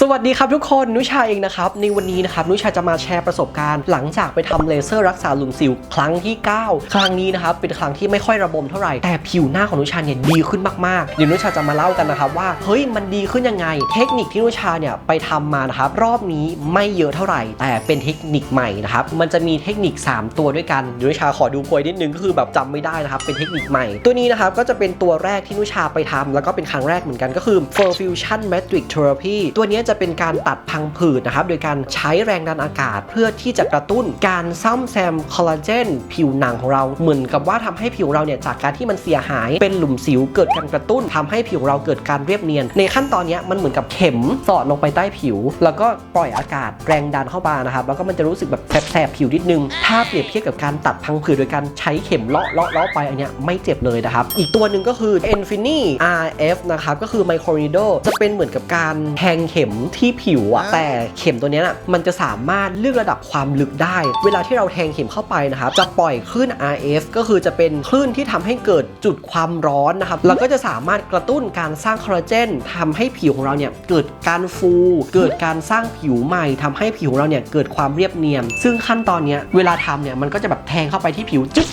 สวัสดีครับทุกคนนุชาเองนะครับในวันนี้นะครับนุชาจะมาแชร์ประสบการณ์ หลังจากไปทำเลเซอร์รักษาหลุมสิวครั้งที่ 9 ครั้งนี้นะครับเป็นครั้งที่ไม่ค่อยระบมเท่าไหร่แต่ผิวหน้าของนุชาเนี่ยดีขึ้นมากๆเดี๋ยวนุชาจะมาเล่ากันนะครับว่าเฮ้ยมันดีขึ้นยังไง เทคนิคที่นุชาเนี่ยไปทำมานะครับรอบนี้ไม่เยอะเท่าไหร่ แต่เป็นเทคนิคใหม่นะครับมันจะมีเทคนิค 3 ตัวด้วยกันเดี๋ยวนุชาขอดูโพยนิดนึงก็คือแบบจำไม่ได้นะครับเป็นเทคนิคใหม่ ตัวนี้นะครับก็จะเป็นตัวแรกที่นุชาไปทำแล้วก็เป็นครั้งแรกเหมือนกันก็คือ Perfusion Matrix Therapy ตัวนี้จะเป็นการตัดพังผืดนะครับ โดยการใช้แรงดันอากาศ เพื่อที่จะกระตุ้นการซ่อมแซมคอลลาเจนผิวหนังของเราเหมือนกับว่าทำให้ผิวเราเนี่ยจากการที่มันเสียหายเป็นหลุมสิวเกิดการกระตุ้นทำให้ผิวเราเกิดการเรียบเนียน ในขั้นตอนนี้มันเหมือนกับเข็มสอดลงไปใต้ผิว แล้วก็ปล่อยอากาศแรงดันเข้ามานะครับแล้วก็มันจะรู้สึกแบบแสบๆผิวนิดนึง ถ้าเปรียบเทียบกับการตัดพังผืดโดยการใช้เข็มเลาะเลาะเลาะไปอันเนี้ยไม่เจ็บเลยนะครับอีกตัวหนึ่งก็คือ Infini RF นะครับก็คือ Microneedle จะเป็นเหมือนกับการแทงเข็มที่ผิวอะแต่เข็มตัวเนี้ยน่ะมันจะสามารถเลือกระดับความลึกได้ เวลาที่เราแทงเข็มเข้าไปนะครับจะปล่อยคลื่น RF ก็คือจะเป็นคลื่นที่ทำให้เกิดจุดความร้อนนะครับแล้วก็จะสามารถกระตุ้นการสร้างคอลลาเจนทำให้ผิวของเราเนี่ยเกิดการฟู เกิดการสร้างผิวใหม่ทำให้ผิวของเราเนี่ยเกิดความเรียบเนียนซึ่งขั้นตอนเนี้ยเวลาทำเนี่ยมันก็จะแบบแทงเข้าไปที่ผิวจึ๊บ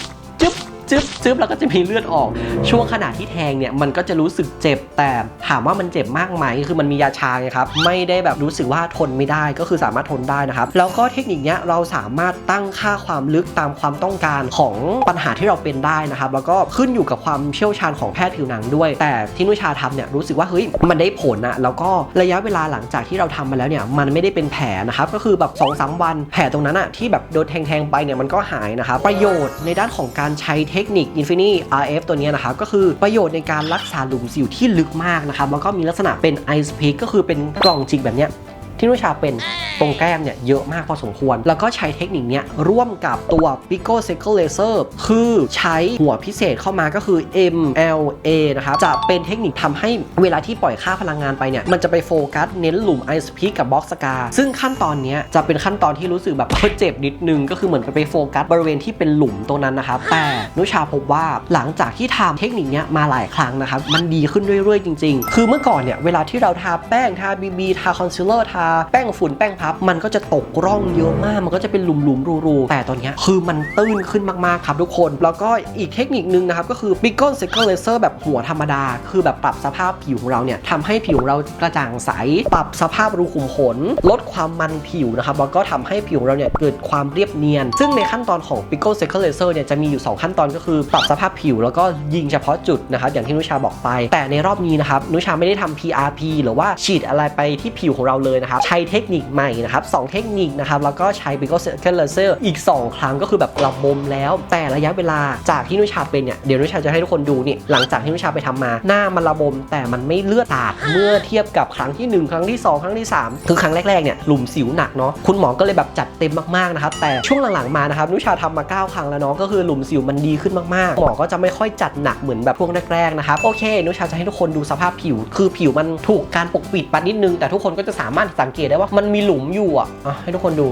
จึ๊บจึ๊บแล้วก็จะมีเลือดออก ช่วงขณะที่แทงเนี่ยมันก็จะรู้สึกเจ็บแต่ถามว่ามันเจ็บมากไหมคือมันมียาชาไงครับไม่ได้แบบรู้สึกว่าทนไม่ได้ก็คือสามารถทนได้นะครับแล้วก็เทคนิคเนี้ยเราสามารถตั้งค่าความลึกตามความต้องการของปัญหาที่เราเป็นได้นะครับแล้วก็ขึ้นอยู่กับความเชี่ยวชาญของแพทย์ผิวหนังด้วย แต่ที่นุชาทำเนี่ยรู้สึกว่าเฮ้ยมันได้ผลอะแล้วก็ระยะเวลาหลังจากที่เราทำมาแล้วเนี่ยมันไม่ได้เป็นแผลนะครับก็คือแบบ2อสวันแผลตรงนั้นอะที่แบบโดนแทงๆไปเนี่ยมันก็หายนะครับประโยชน์ในด้านของการใช้เทคนิค Infini RF ตัวนี้นะครับก็คือประโยชน์ในการรักษาหลุมสิวที่ลึกมากนะครับแล้วก็มีลักษณะเป็น Ice Pick ก็คือเป็นกล่องจิกแบบเนี้ยที่นุชาเป็นตรงแก้มเนี่ยเยอะมากพอสมควร แล้วก็ใช้เทคนิคเนี้ยร่วมกับตัว Pico Cycle Laser คือใช้หัวพิเศษเข้ามาก็คือ MLA นะครับ จะเป็นเทคนิคทำให้เวลาที่ปล่อยค่าพลังงานไปเนี่ย มันจะไปโฟกัสเน้นหลุม Ice Pick กับ Box Scar ซึ่งขั้นตอนนี้จะเป็นขั้นตอนที่รู้สึกแบบเจ็บนิดนึง ก็คือเหมือนไปโฟกัสบริเวณที่เป็นหลุมตรงนั้นนะครับ แต่นุชาพบว่าหลังจากที่ทำเทคนิคนี้มาหลายครั้งนะครับ มันดีขึ้นเรื่อยๆจริง ๆ คือเมื่อก่อนเนี่ยเวลาที่เราทาแป้งทาบีบีทาคอนซีลเลอร์ทาแป้งฝุ่นแป้งพับ มันก็จะตกร่องเยอะมาก มันก็จะเป็นหลุมๆรูๆแต่ตอนนี้คือมันตื้นขึ้นมากๆครับทุกคน แล้วก็อีกเทคนิคนึงนะครับ ก็คือ b i g o n Cycle Laser แบบหัวธรรมดา คือแบบปรับสภาพผิวของเราเนี่ยทำให้ผิวเรากระจ่างใส ปรับสภาพรูขุมขน ลดความมันผิวนะครับ แล้วก็ทำให้ผิวเราเนี่ยเกิดความเรียบเนียน ซึ่งในขั้นตอนของ b i g o n Cycle Laser เนี่ยจะมีอยู่ 2 ขั้นตอนก็คือ ปรับสภาพผิวแล้วก็ยิงเฉพาะจุดนะครับอย่างที่นุชาบอกไป แต่ในรอบนี้นะครับนุชาไม่ได้ทำ PRP หรือว่าฉีดอะไรไปที่ผิวของเราเลยนะครับใช้เทคนิคใหม่นะครับสองเทคนิคนะครับแล้วก็ใช้ b i g o Cycle Laser อีก 2 ครั้งก็คือแบบระบมแล้ว แต่ระยะเวลาจากที่นุชาเป็นเนี่ยเดี๋ยวนุชาจะให้ทุกคนดูนี่หลังจากที่นุชาไปทำมา หน้ามันระบมแต่มันไม่เลือดตาดเมื่อเทียบกับครั้งที่ 1 ครั้งที่ 2 ครั้งที่ 3 คือครั้งแรกๆเนี่ยหลุมสิวหนักเนาะคุณหมอก็เลยแบบจัดเต็มมากๆนะครับแต่ช่วงหลังๆมานะครับนุชาทำมา 9 ครั้งแล้วเนาะก็คือหลุมสิวมันดีขึ้นมากๆหมอก็จะไม่ค่อยจัดหนักเหมือนแบบพวกแรกๆนะครับโอเคนุชาจะให้ทุกคนดูสภาพผิว คือผิวมันถูกการปกปิดไปนิดนึงแต่ทุกคนก็จะสามารถสังเกตได้ว่ามันมีหลุมอยู่อะอะให้ทุกคนดู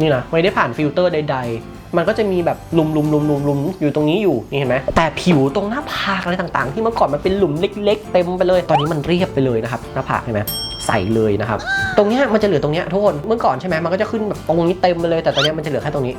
นี่นะไม่ได้ผ่านฟิลเตอร์ใด ๆ มันก็จะมีแบบหลุมๆๆๆๆอยู่ตรงนี้อยู่นี่เห็นไหมแต่ผิวตรงหน้าผากอะไรต่างๆ ที่เมื่อก่อนมันเป็นหลุมเล็ก ๆ เต็มไปเลย ตอนนี้มันเรียบไปเลยนะครับหน้าผากเห็นไหมใสเลยนะครับ ตรงเนี้ยมันจะเหลือตรงเนี้ยทุกคน เมื่อก่อนใช่ไหมมันก็จะขึ้นแบบตรงนี้เต็มไปเลย แต่ตอนเนี้ยมันจะเหลือแค่ตรงนี้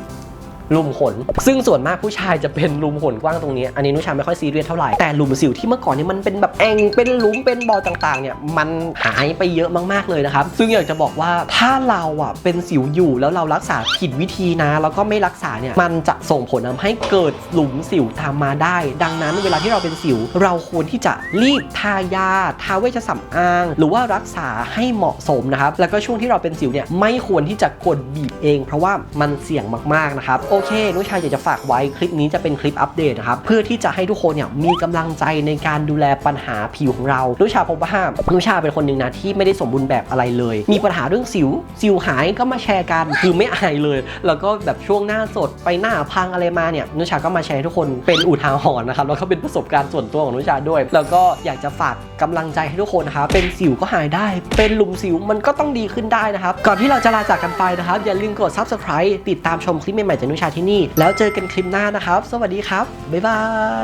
ลุมขน ซึ่งส่วนมากผู้ชายจะเป็นลุมขนกว้างตรงนี้ อันนี้นุชาไม่ค่อยซีเรียสเท่าไหร่ แต่หลุมสิวที่เมื่อก่อนนี่มันเป็นแบบแองเป็นหลุมเป็นบอลต่างๆเนี่ยมันหายไปเยอะมากๆเลยนะครับ ซึ่งอยากจะบอกว่าถ้าเราอะเป็นสิวอยู่แล้วเรารักษาผิดวิธีนะ แล้วก็ไม่รักษาเนี่ยมันจะส่งผลทำให้เกิดหลุมสิวตามมาได้ ดังนั้นเวลาที่เราเป็นสิว เราควรที่จะรีบทายาทาเวชสำอาง หรือว่ารักษาให้เหมาะสมนะครับแล้วก็ช่วงที่เราเป็นสิวเนี่ยไม่ควรที่จะกดบีบเอง เพราะว่ามันเสี่ยงมากๆนะครับโอเคนุชาอยากจะฝากไว้คลิปนี้จะเป็นคลิปอัปเดตนะครับเพื่อที่จะให้ทุกคนเนี่ยมีกำลังใจในการดูแลปัญหาผิวของเรานุชาพบว่านุชาเป็นคนหนึ่งนะที่ไม่ได้สมบูรณ์แบบอะไรเลย มีปัญหาเรื่องสิว สิวหายก็มาแชร์กันคือไม่อายเลย แล้วก็แบบช่วงหน้าสดไปหน้าพังอะไรมาเนี่ยนุชาก็มาแชร์ให้ทุกคนเป็นอุทาหรณ์นะครับแล้วก็เป็นประสบการณ์ส่วนตัวของนุชาด้วย แล้วก็อยากจะฝากกำลังใจให้ทุกคนนะครับเป็นสิวก็หายได้ เป็นหลุมสิวมันก็ต้องดีขึ้นได้นะครับก่อนที่เราจะลาจากกันไปนะครับอย่าลืมกด subscribe ติดตามชมคลิปใหม่ๆจากนุชาที่นี่ แล้วเจอกันคลิปหน้านะครับ สวัสดีครับ บ๊ายบา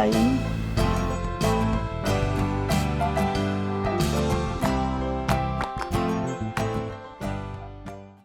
ย